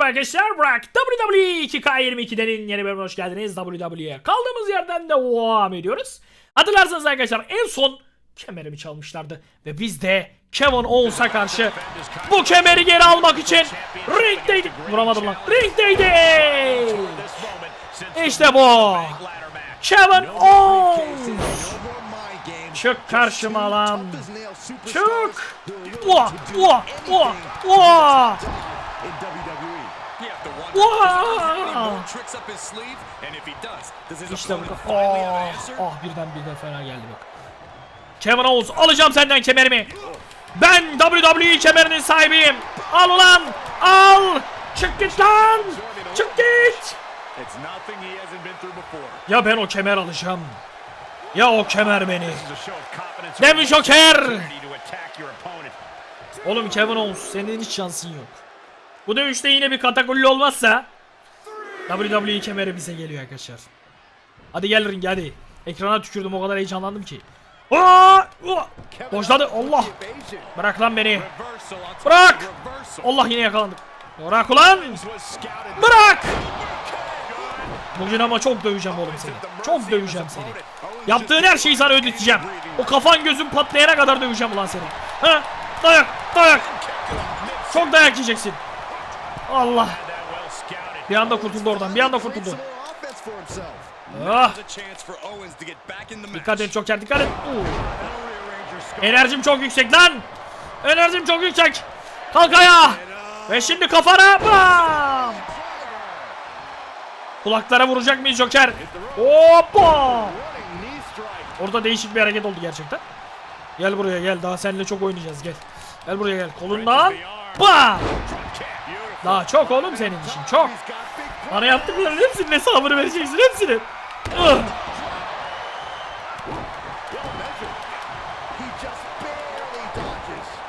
Merhaba arkadaşlar Burak. WWE 2K22'denin yeni bölümüne hoş geldiniz. WWE'ye Kaldığımız yerden devam ediyoruz. Hatırlarsanız arkadaşlar en son kemerimi çalmışlardı Ve biz de Kevin Owens'a karşı bu kemeri geri almak için ringdeydik. Vuramadım lan. Ringdeydik İşte bu. Kevin Owens. Çık karşıma lan. Çık. Vah vah vah Wow! İşte bu. Oh, oh birden birden fena geldi bak. Kevin Owens alacağım senden kemerimi. Ben WWE kemerinin sahibiyim. Al ulan. Al. Çık git lan. Çık git. Ya ben o kemer alacağım. Ya o kemer beni. Devin Joker. Oğlum Kevin Owens senin hiç şansın yok. Bu dövüşte yine bir katakulli olmazsa WWE kemeri bize geliyor arkadaşlar. Hadi gel ring hadi. Ekrana tükürdüm o kadar heyecanlandım ki. Aa! Boşladı Allah. Bırak lan beni. Bırak. Allah yine yakalandık. Bırak ulan. Bırak. Bugün ama çok döveceğim oğlum seni. Çok döveceğim seni. Yaptığın her şeyi sana ödeteceğim. O kafan gözün patlayana kadar döveceğim ulan seni. Ha? Dayak, dayak. Çok dayak yiyeceksin. Allah. Bir anda kurtuldu oradan. Bir anda kurtuldu. Ah. Dikkat et Joker dikkat et. Oo. Enerjim çok yüksek lan. Enerjim çok yüksek. Kalk ayağa. Ve şimdi kafana. Bam. Kulaklara vuracak mıyız Joker? Hoppa. Orada değişik bir hareket oldu gerçekten. Gel buraya gel. Daha seninle çok oynayacağız gel. Gel buraya gel. Kolundan. Bam. Daha çok oğlum senin için çok. Bana yaptıklarının hepsinin hesabını vereceksin hepsini.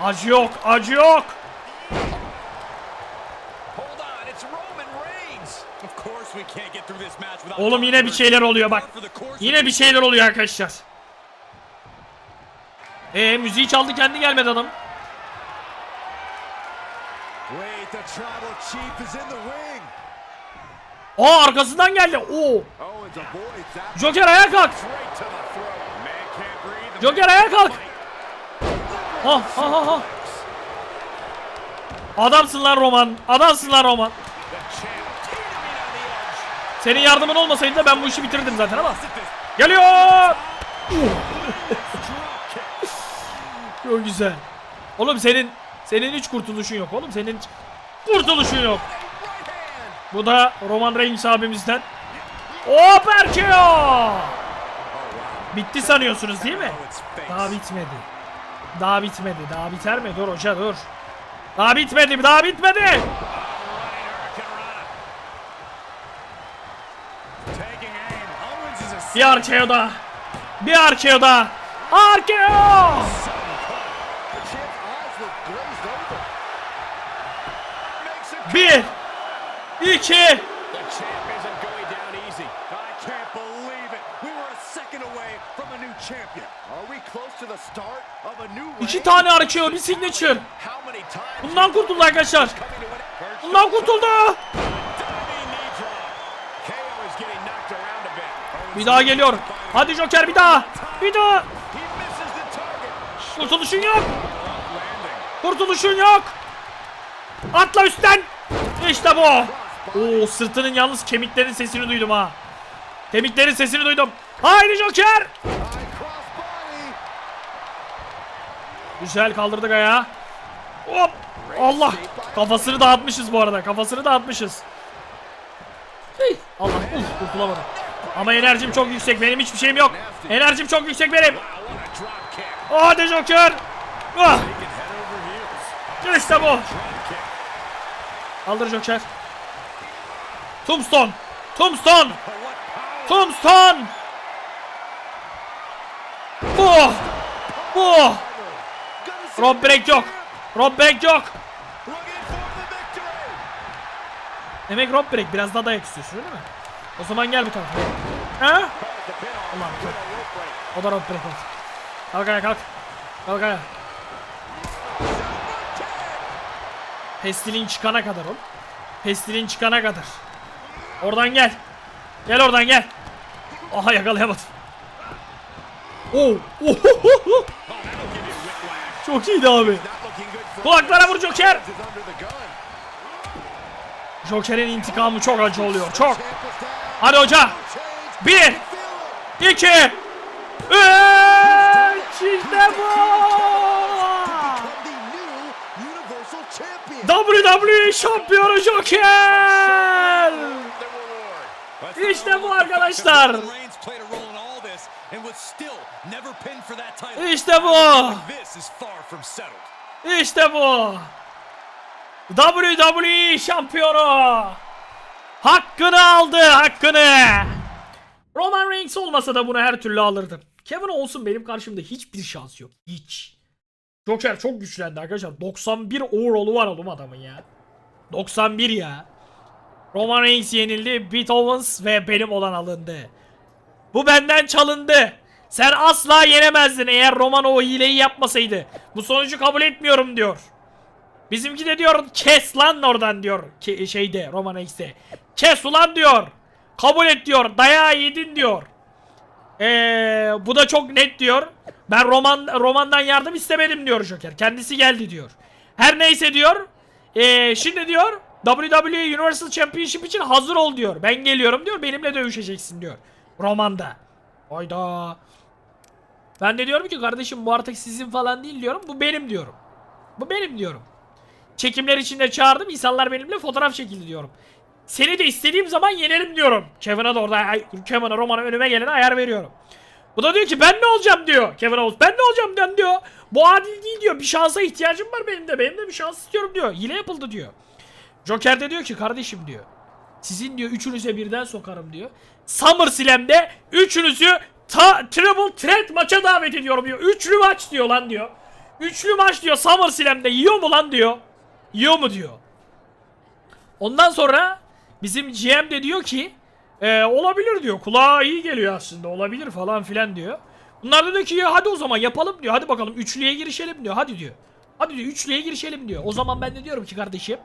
Acı yok, acı yok. Oğlum yine bir şeyler oluyor bak. Yine bir şeyler oluyor arkadaşlar. E müziği çaldı kendi gelmedi adam. Aa arkasından geldi. Oo. That Joker ayağa kalk. Joker ayağa kalk. Ha ha ha ha. Adamsın lan Roman. Adamsın lan Roman. Senin yardımın olmasaydı da ben bu işi bitirdim zaten ama. Geliyor. Çok güzel. Oğlum senin senin hiç kurtuluşun yok oğlum. Senin kurtuluşun yok. Bu da Roman Reigns abimizden. Hop erkeğo. Bitti sanıyorsunuz değil mi? Daha bitmedi. Daha bitmedi. Daha biter mi? Dur hoca dur. Daha bitmedi. Daha bitmedi. Bir arkeo daha. Bir arkeo daha. Arkeo. New reign? İki tane arkeo bir signature. Bundan kurtuldu arkadaşlar. Bundan kurtuldu. Bir daha geliyor. Hadi Joker bir daha. Bir daha. Kurtuluşun yok. Kurtuluşun yok. Atla üstten. İşte bu. Oo sırtının yalnız kemiklerin sesini duydum ha. Kemiklerin sesini duydum. Haydi Joker. Güzel kaldırdık ayağı. Hop. Allah. Kafasını dağıtmışız bu arada. Kafasını dağıtmışız. Allah. Uf, kurtulamadım. Ama enerjim çok yüksek. Benim hiçbir şeyim yok. Enerjim çok yüksek benim. Hadi Joker. Ah. İşte bu. Kaldır Joker. Tombstone. Tombstone. Oh. Tombstone. Bu. Bu. Gonna see Rob break yok. Rob break yok. Demek Rob break biraz daha dayak istiyorsun öyle mi? O zaman gel bu tarafa. Ha? Ulan. O da Rob break oldu. Kalk ayağa kalk. Kalk ayağa. Pestilin çıkana kadar ol. Pestilin çıkana kadar. Oradan gel. Gel oradan gel. Aha yakalayamadım. Oo. Oh. Çok iyiydi abi. Kulaklara vur Joker. Joker'in intikamı çok acı oluyor. Çok. Hadi hoca. Bir. İki, WWE şampiyonu Joker. İşte bu arkadaşlar. İşte bu. İşte bu. WWE şampiyonu. Hakkını aldı, hakkını. Roman Reigns olmasa da bunu her türlü alırdım. Kevin olsun benim karşımda hiçbir şans yok. Hiç. Joker çok güçlendi arkadaşlar. 91 overall'u var oğlum adamın ya. 91 ya. Roman Reigns yenildi. Pete ve benim olan alındı. Bu benden çalındı. Sen asla yenemezdin eğer Roman o hileyi yapmasaydı. Bu sonucu kabul etmiyorum diyor. Bizimki de diyor kes lan oradan diyor ki şeyde Roman X'te. Kes ulan diyor. Kabul et diyor. Dayağı yedin diyor. Ee, bu da çok net diyor. Ben Roman Roman'dan yardım istemedim diyor Joker. Kendisi geldi diyor. Her neyse diyor. Ee, şimdi diyor WWE Universal Championship için hazır ol diyor. Ben geliyorum diyor. Benimle dövüşeceksin diyor. Romanda. Hayda. Ben de diyorum ki kardeşim bu artık sizin falan değil diyorum. Bu benim diyorum. Bu benim diyorum. Çekimler içinde çağırdım. insanlar benimle fotoğraf çekildi diyorum. Seni de istediğim zaman yenerim diyorum. Kevin'a da orada Kevin'a Roman'a önüme gelene ayar veriyorum. Bu da diyor ki ben ne olacağım diyor. Kevin Owens ben ne olacağım den diyor. Bu adil değil diyor. Bir şansa ihtiyacım var benim de. Benim de bir şans istiyorum diyor. Hile yapıldı diyor. Joker de diyor ki kardeşim diyor. Sizin diyor üçünüze birden sokarım diyor. SummerSlam'de üçünüzü ta Triple Threat maça davet ediyorum diyor. Üçlü maç diyor lan diyor. Üçlü maç diyor SummerSlam'de yiyor mu lan diyor. Yiyor mu diyor. Ondan sonra bizim GM de diyor ki "Ee, olabilir diyor. Kulağa iyi geliyor aslında. Olabilir falan filan diyor. Bunlar da diyor ki hadi o zaman yapalım diyor. Hadi bakalım üçlüye girişelim diyor. Hadi diyor. Hadi diyor üçlüye girişelim diyor. O zaman ben de diyorum ki kardeşim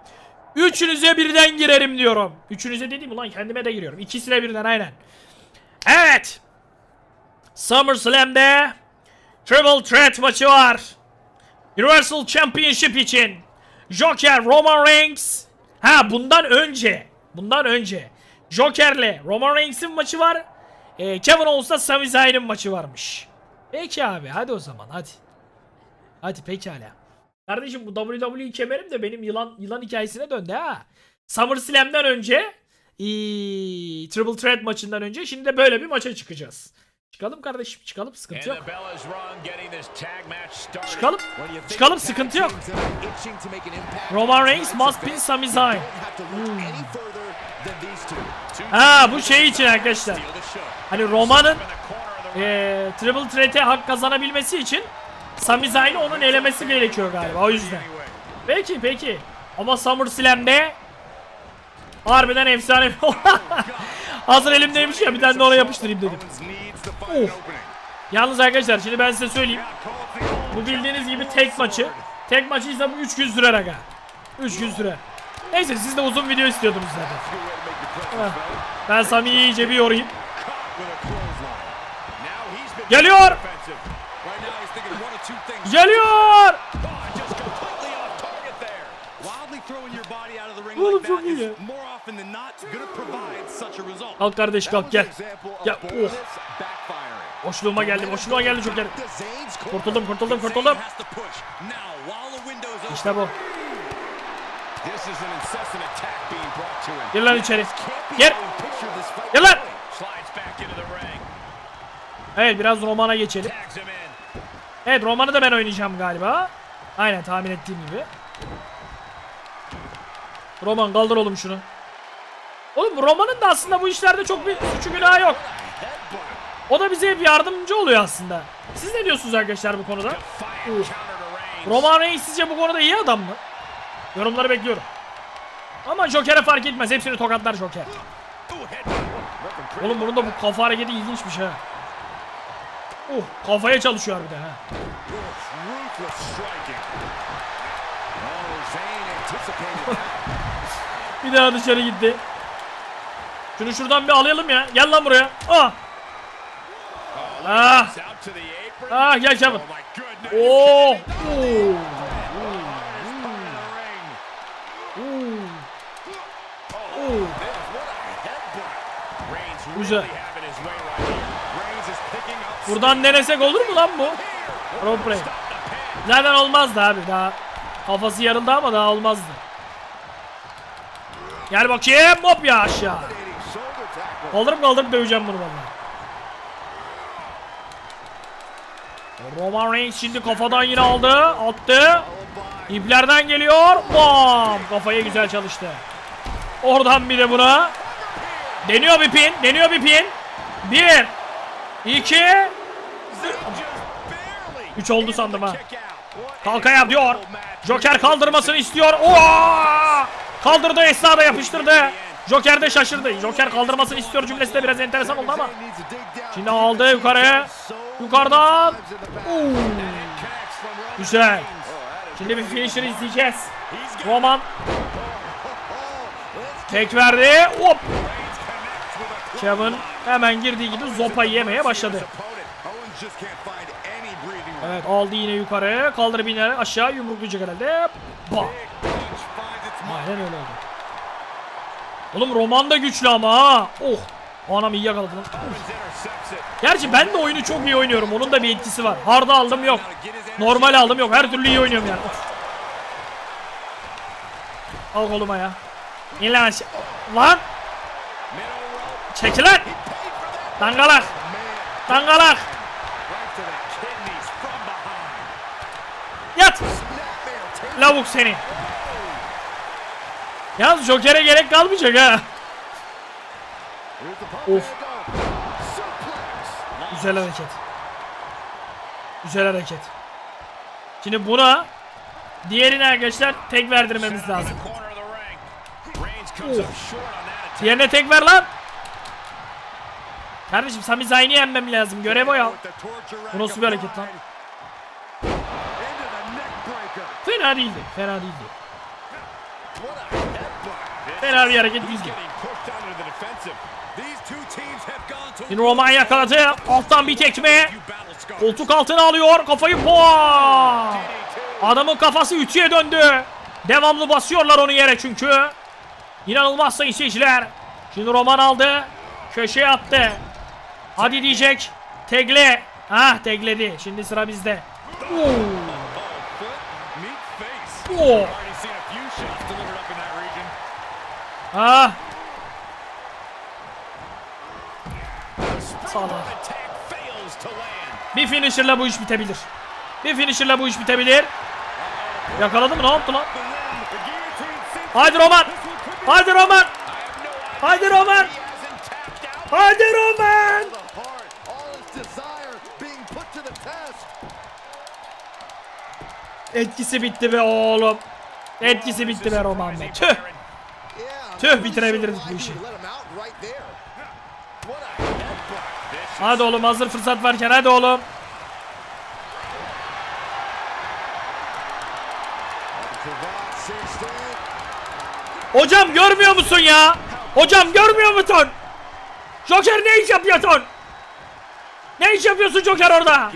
Üçünüze birden girerim diyorum. Üçünüze dediğim ulan kendime de giriyorum. İkisine birden aynen. Evet. SummerSlam'de Triple Threat maçı var. Universal Championship için. Joker, Roman Reigns. Ha bundan önce. Bundan önce. Joker'le Roman Reigns'in maçı var. Ee, Kevin Owens'la Sami Zayn'in maçı varmış. Peki abi hadi o zaman hadi. Hadi pekala. Kardeşim bu WWE kemerim de benim yılan yılan hikayesine döndü ha. SummerSlam'dan önce ee, Triple Threat maçından önce şimdi de böyle bir maça çıkacağız. Çıkalım kardeşim çıkalım sıkıntı yok. Çıkalım. Çıkalım sıkıntı yok. Roman Reigns must be Sami Zayn. don't Ha bu şey için arkadaşlar. Hani Roman'ın ee, Triple Threat'e hak kazanabilmesi için Sami Zayn'i onun elemesi gerekiyor galiba o yüzden. Peki peki. Ama SummerSlam'de harbiden efsane. Hazır elimdeymiş ya bir tane de ona yapıştırayım dedim. Of. Yalnız arkadaşlar şimdi ben size söyleyeyim. Bu bildiğiniz gibi tek maçı. Tek maçı ise bu 3 gün sürer aga. 3 gün sürer. Neyse siz de uzun video istiyordunuz zaten. Ben Sami'yi iyice bir yorayım. Geliyor. Geliyor. Oğlum çok iyi. Kalk kardeş kalk gel. Ya, oh. Boşluğuma geldi boşluğuma geldi Joker. Kurtuldum kurtuldum kurtuldum. has to Gir lan içeri. Gir. Gir lan. Evet biraz Roman'a geçelim. Evet Roman'ı da ben oynayacağım galiba. Aynen tahmin ettiğim gibi. Roman kaldır oğlum şunu. Oğlum Roman'ın da aslında bu işlerde çok bir suçu günahı yok. O da bize hep yardımcı oluyor aslında. Siz ne diyorsunuz arkadaşlar bu konuda? Roman Reigns sizce bu konuda iyi adam mı? Yorumları bekliyorum. Ama Joker'e fark etmez. Hepsini tokatlar Joker. Oğlum bunun da bu kafa hareketi ilginçmiş ha. Uh kafaya çalışıyor bir de ha. Oh. Bir daha dışarı gitti. Şunu şuradan bir alayalım ya. Gel lan buraya. Ah. Ah. Ah gel Kevin. Oh my up Buradan denesek olur mu lan bu? Pin. Zaten olmazdı abi daha. Kafası yarıldı ama daha olmazdı. Gel bakayım hop ya aşağı. Kaldırıp kaldırıp döveceğim bunu vallahi. Roman Reigns şimdi kafadan yine aldı. Attı. İplerden geliyor. Bam! Kafaya güzel çalıştı. Oradan bir de buna. Deniyor bir pin. Deniyor bir pin. Bir. iki. Üç oldu sandım ha. Kalkaya diyor. Joker kaldırmasını istiyor. Oo! Kaldırdı esnada yapıştırdı. Joker de şaşırdı. Joker kaldırmasını istiyor cümlesi de biraz enteresan oldu ama. Şimdi aldı yukarı. Yukarıdan. Oo! Güzel. Şimdi bir finisher izleyeceğiz. Roman tek verdi. Hop. Kevin hemen girdiği gibi zopayı yemeye başladı. Evet aldı yine yukarı. Kaldırıp yine aşağı yumruklayacak herhalde. Mark. Aynen öyle oldu. Oğlum Roman da güçlü ama ha. Oh. Anam iyi yakaladı lan. Gerçi ben de oyunu çok iyi oynuyorum. Onun da bir etkisi var. Hard aldım yok. Normal aldım yok. Her türlü iyi oynuyorum yani. Al koluma ya. İn lan rope. Çekil lan. Dangalak. Dangalak. Yat. Lavuk seni. Yalnız Joker'e gerek kalmayacak ha. Of. Güzel hareket. Güzel hareket. Şimdi buna diğerine arkadaşlar tek verdirmemiz lazım. of. Diğerine tek ver lan. Kardeşim Sami Zayn'i yenmem lazım. Görev o ya. Bu nasıl bir hareket lan? Fena değildi. Fena değildi. Fena bir hareket değildi. Şimdi Roman yakaladı. Alttan bir tekme. Koltuk altına alıyor. Kafayı boğa. Adamın kafası ütüye döndü. Devamlı basıyorlar onu yere çünkü. İnanılmaz sayın seyirciler. Şimdi Roman aldı. Köşeye attı. Hadi diyecek. Tegle. Ah tegledi. Şimdi sıra bizde. Oo. Oh. Oo. Ah. Bir finisher'la bu iş bitebilir. Bir finisher'la bu iş bitebilir. Yakaladı mı? Ne yaptı lan? Haydi Roman. Haydi Roman. Haydi Roman. Haydi Roman. Etkisi bitti be oğlum. Etkisi bitti be Roman be. Tüh. Tüh bitirebilirdik bu işi. Hadi oğlum hazır fırsat varken hadi oğlum. Hocam görmüyor musun ya? Hocam görmüyor musun? Joker ne iş yapıyorsun? Ne iş yapıyorsun Joker orada?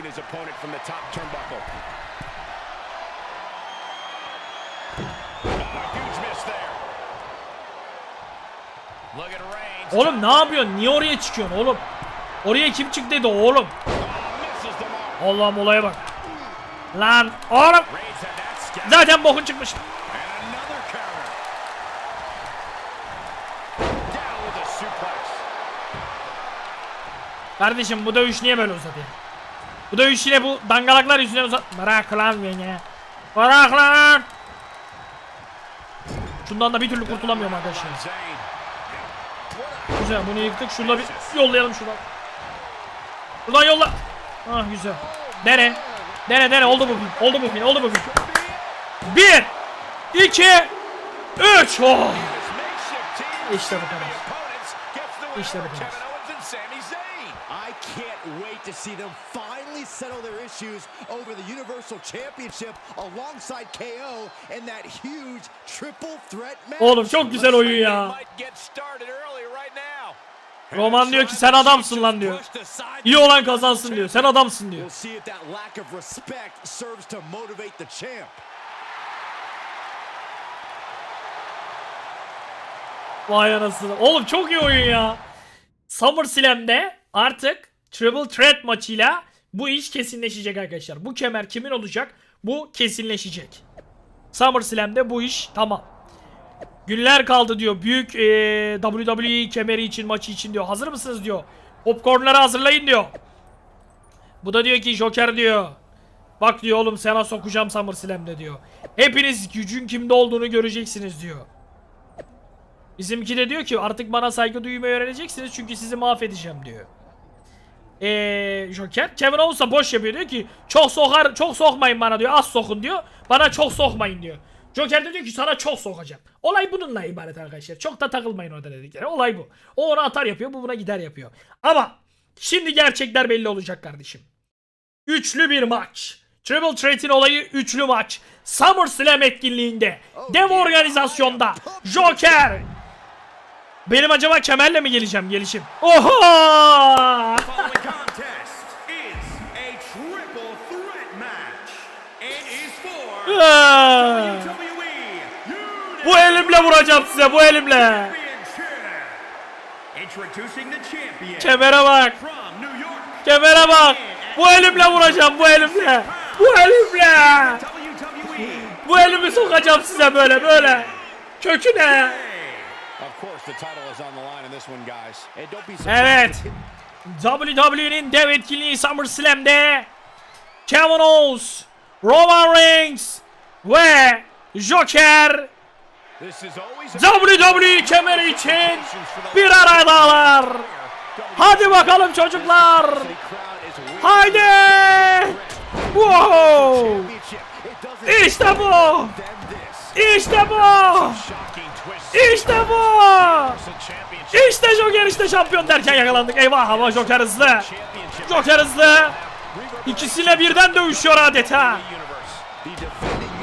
Oğlum ne yapıyorsun? Niye oraya çıkıyorsun oğlum? Oraya kim çık dedi oğlum? Allah'ım olaya bak. Lan oğlum zaten bokun çıkmış. Kardeşim bu dövüş niye böyle uzadı? Bu dövüş yine bu dangalaklar yüzünden uzat. Bırak lan beni. Bırak lan. Şundan da bir türlü kurtulamıyorum arkadaşlar. Güzel bunu yıktık. Şurada bir yollayalım şuradan. Şuradan yolla. Ah güzel. Dene. Dene dene oldu bu film. Oldu bu film. Oldu bu film. Bir. iki, Üç. Oh. İşte bu kadar. İşte bu kadar. I can't wait to see them finally settle their issues over the Universal Championship alongside KO in that huge triple threat match. Oğlum çok güzel oyun ya. Roman diyor ki sen adamsın lan diyor. İyi olan kazansın diyor. Sen adamsın diyor. Vay anasını. Oğlum çok iyi oyun ya. SummerSlam'de artık Triple Threat maçıyla bu iş kesinleşecek arkadaşlar. Bu kemer kimin olacak? Bu kesinleşecek. SummerSlam'de bu iş tamam. Günler kaldı diyor. Büyük eee, WWE kemeri için maçı için diyor. Hazır mısınız diyor. Popcornları hazırlayın diyor. Bu da diyor ki Joker diyor. Bak diyor oğlum sana sokacağım SummerSlam'de diyor. Hepiniz gücün kimde olduğunu göreceksiniz diyor. Bizimki de diyor ki artık bana saygı duymayı öğreneceksiniz çünkü sizi mahvedeceğim diyor. Eee Joker Kevin Owens da boş yapıyor diyor ki çok sokar çok sokmayın bana diyor az sokun diyor bana çok sokmayın diyor. Joker de diyor ki sana çok sokacağım. Olay bununla ibaret arkadaşlar. Çok da takılmayın orada dedikleri. Olay bu. O ona atar yapıyor bu buna gider yapıyor. Ama şimdi gerçekler belli olacak kardeşim. Üçlü bir maç. Triple Threat'in olayı üçlü maç. SummerSlam etkinliğinde. Dev organizasyonda. Joker. Benim acaba kemerle mi geleceğim gelişim? Oho! following elimle vuracağım size bu elimle. Kemere bak. Kemere bak. Bu elimle vuracağım bu elimle. Bu elimle. Bu elimi sokacağım size böyle böyle. Köküne. Evet. WWE'nin dev etkinliği SummerSlam'de Kevin Owens, Roman Reigns ve Joker WWE kemeri için bir aradalar. Hadi bakalım çocuklar. Haydi. Wow. İşte bu. İşte bu. İşte bu. İşte Joker işte şampiyon derken yakalandık. Eyvah ama Joker hızlı. Joker hızlı. İkisine birden dövüşüyor adeta.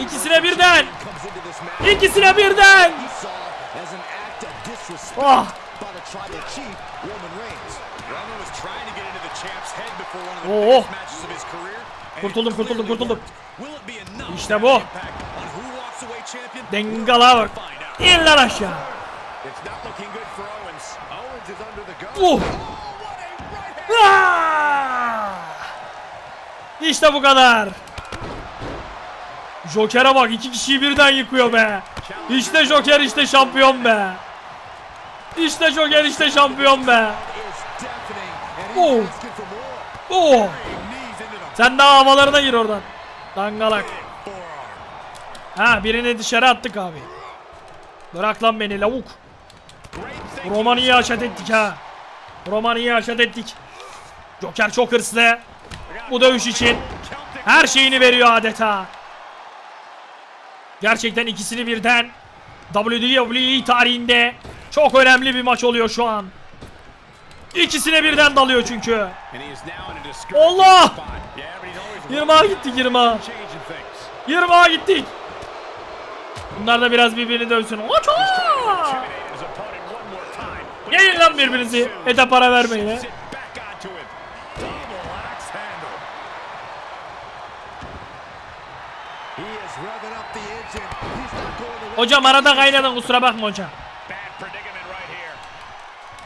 İkisine birden. İkisine birden. Oh. Oh. Kurtuldum kurtuldum kurtuldum. İşte bu. have an impact on who walks away champion? Dengala bak. Find out. İn lan aşağı. Uh. Ah! İşte bu kadar. Joker'e bak iki kişiyi birden yıkıyor be. İşte Joker işte şampiyon be. İşte Joker işte şampiyon be. Oh. the Sen daha havalarına gir oradan. Dangalak. Ha birini dışarı attık abi. Bırak lan beni lavuk. İyi haşat ettik ha. Roman'ı iyi haşat ettik. Joker çok hırslı. Bu dövüş için her şeyini veriyor adeta. Gerçekten ikisini birden WWE tarihinde çok önemli bir maç oluyor şu an. İkisine birden dalıyor çünkü. Allah! 20'a gittik 20'a. changing things. 20'a gittik. Bunlar da biraz birbirini dövsün. But Gelin lan birbirinizi. Ete para vermeyin he. Hocam arada kaynadın kusura bakma hocam.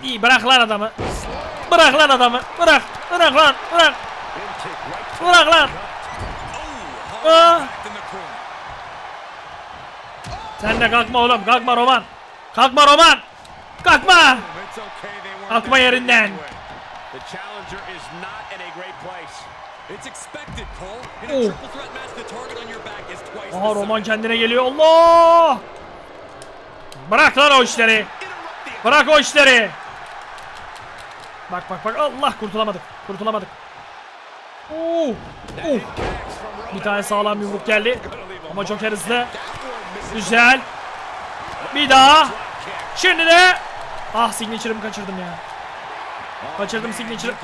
İyi bırak lan adamı. Bırak lan adamı. Bırak. Bırak lan. Bırak. Bırak lan. Oh, Aa. Sen de kalkma oğlum. Kalkma Roman. Kalkma Roman. Kalkma. Kalkma yerinden. anyway. The challenger is not in a great place. It's expected, Cole. In a Oh. Aha Roman kendine geliyor. Allah. Bırak lan o işleri. Bırak o işleri. Bak bak bak. Allah kurtulamadık. Kurtulamadık. Oo. Uh. Bir tane sağlam yumruk geldi. Ama Joker hızlı. Güzel. Bir daha. Şimdi de. Ah signature'ımı kaçırdım ya. Kaçırdım signature'ı.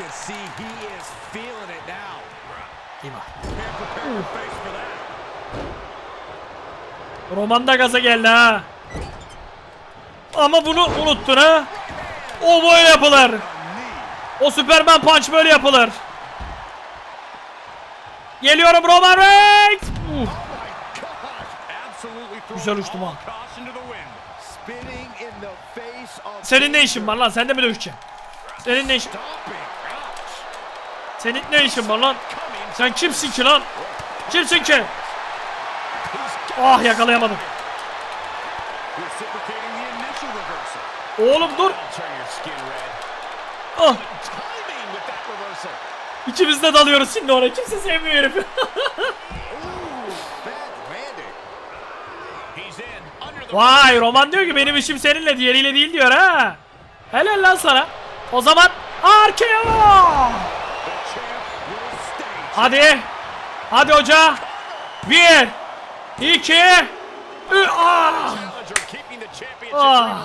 Can Roman da gaza geldi ha. Ama bunu unuttun ha. O böyle yapılır. O Superman punch böyle yapılır. Geliyorum Roman Reigns. Absolutely Güzel uçtum ha. Senin ne işin var lan? Sen de mi dövüşeceksin? Senin ne işin? Senin ne işin var lan? Sen kimsin ki lan? Kimsin ki? Ah yakalayamadım. Oğlum dur. Ah. İkimiz de dalıyoruz şimdi ona. Kimse sevmiyor herifi. Vay Roman diyor ki benim işim seninle diğeriyle değil diyor ha. Helal lan sana. O zaman stay. Hadi. Hadi hoca. Bir. İki, Üç. Ah. Ah.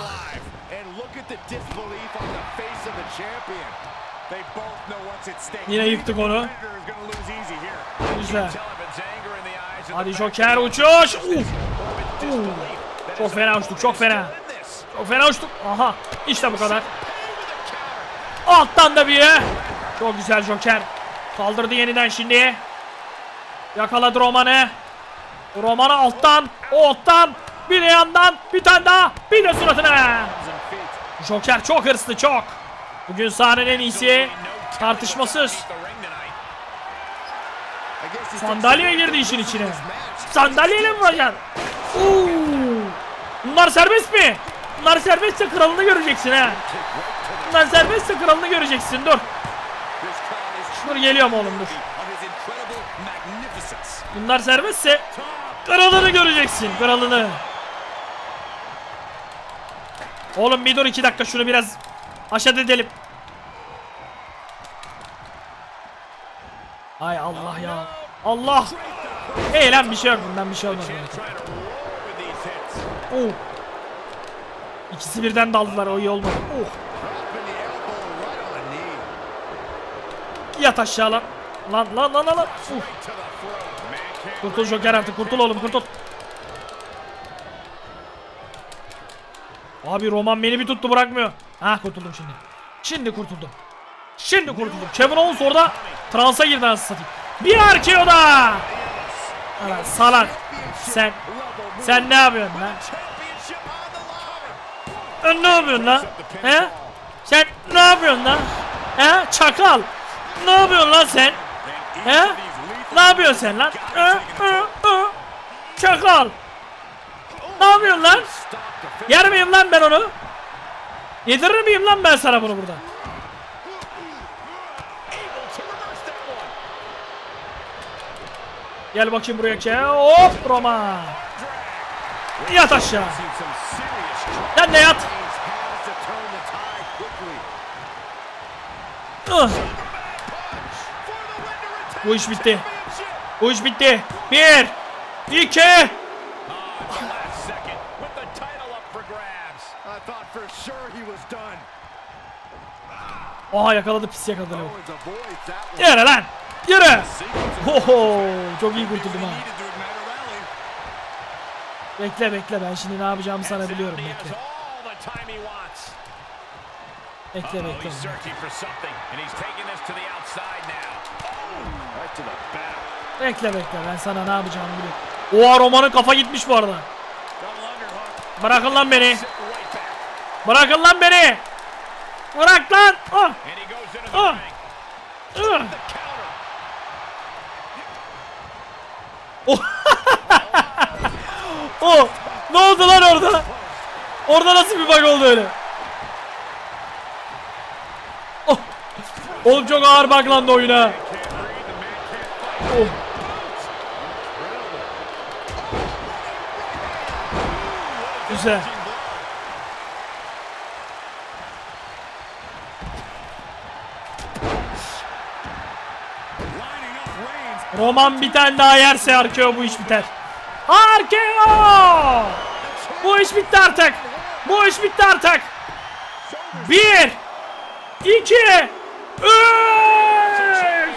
Yine yıktık onu. Güzel. Hadi Joker uçuş. Uf. that Çok fena uçtuk çok fena. Çok fena uçtuk. Aha. İşte bu kadar. Alttan da bir. Çok güzel Joker. Kaldırdı yeniden şimdi. Yakaladı Roman'ı. Roman'ı alttan. Alttan. Bir de yandan. Bir tane daha. Bir de suratına. Joker çok hırslı çok. Bugün sahanın en iyisi. Tartışmasız. Sandalye girdi işin içine. Sandalyeyle mi vuracaksın? Oo. Bunlar serbest mi? Bunlar serbestse kralını göreceksin ha. Bunlar serbestse kralını göreceksin dur. Dur geliyorum oğlum dur. Bunlar serbestse kralını göreceksin kralını. Oğlum bir dur iki dakika şunu biraz aşağı edelim. Ay Allah ya. Allah. Hey lan bir şey yok bundan bir şey olmaz. Oh. İkisi birden daldılar o iyi olmadı. Oh. Yat aşağı lan. Lan lan lan lan. lan. Uf. To the throat. Man can't Kurtul Joker artık kurtul oğlum kurtul. Abi Roman beni bir tuttu bırakmıyor. Ha kurtuldum şimdi. Şimdi kurtuldum. Şimdi kurtuldum. Kevin Owens orada transa girdi anasını satayım. Bir RKO da. Salak. Sen sen ne yapıyorsun lan? Sen ne yapıyorsun lan? He? Sen ne yapıyorsun lan? He? Çakal. Ne yapıyorsun lan sen? He? Ne yapıyorsun sen lan? He? He? He? Çakal. Ne yapıyorsun lan? Yer miyim lan ben onu? Yedirir miyim lan ben sana bunu burada? Gel bakayım buraya ki. Hop Roma. Yat aşağı. Sen de yat. Bu iş bitti. Bu iş bitti. Bir. iki. Oha yakaladı pis yakaladı. one. Yürü lan. Yürü. Oho, çok iyi kurtuldum ha. Bekle bekle ben şimdi ne yapacağımı sana biliyorum bekle. wants. Bekle Oh, bekle. Bekle bekle ben sana ne yapacağımı biliyorum. Oha Roman'ın kafa gitmiş bu arada. Bırakın lan beni. Bırakın lan beni. Bırak lan. Ah. ring. ah. Counter. Oh. Ne oldu lan orada? Orada nasıl bir bug oldu öyle? Oh. Oğlum çok ağır oyuna. Man can't fight. Oh. Güzel. Roman bir tane daha yerse RKO bu iş biter. RKO! Bu iş bitti artık. Bu iş bitti artık. Bir, 2 3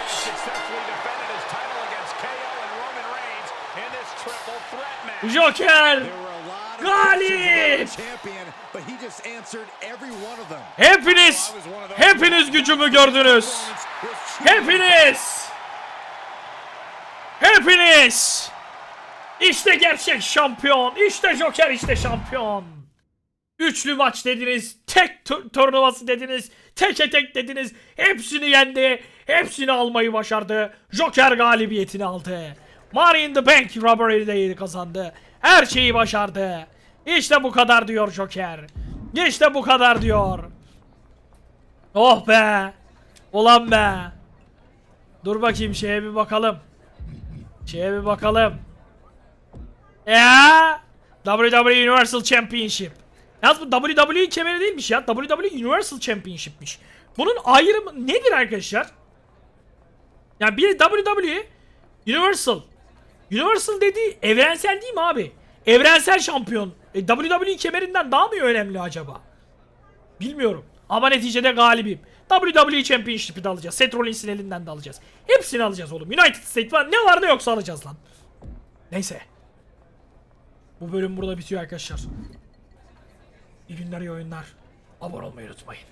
Successfully defended his title against KO and Roman Reigns in this triple threat match. Joker Galip! Hepiniz hepiniz gücümü gördünüz. Hepiniz! Hepiniz! İşte gerçek şampiyon. İşte Joker işte şampiyon. Üçlü maç dediniz. Tek tu- turnuvası dediniz. Teke tek dediniz. Hepsini yendi. Hepsini almayı başardı. Joker galibiyetini aldı. Money in the Bank robbery'de kazandı. Her şeyi başardı. İşte bu kadar diyor Joker. İşte bu kadar diyor. Oh be. Ulan be. Dur bakayım şeye bir bakalım. Şeye bir bakalım. Ya WWE Universal Championship. Yalnız bu WWE kemeri değilmiş ya. WWE Universal Championship'miş. Bunun ayrımı nedir arkadaşlar? Yani bir WWE Universal. Universal dediği evrensel değil mi abi? Evrensel şampiyon. E, WWE kemerinden daha mı önemli acaba? Bilmiyorum. Ama neticede galibim. WWE Championship'i de alacağız. Seth Rollins'in elinden de alacağız. Hepsini alacağız oğlum. United States var. Ne var ne yoksa alacağız lan. Neyse. Bu bölüm burada bitiyor arkadaşlar. İyi günler iyi oyunlar. Abone olmayı unutmayın.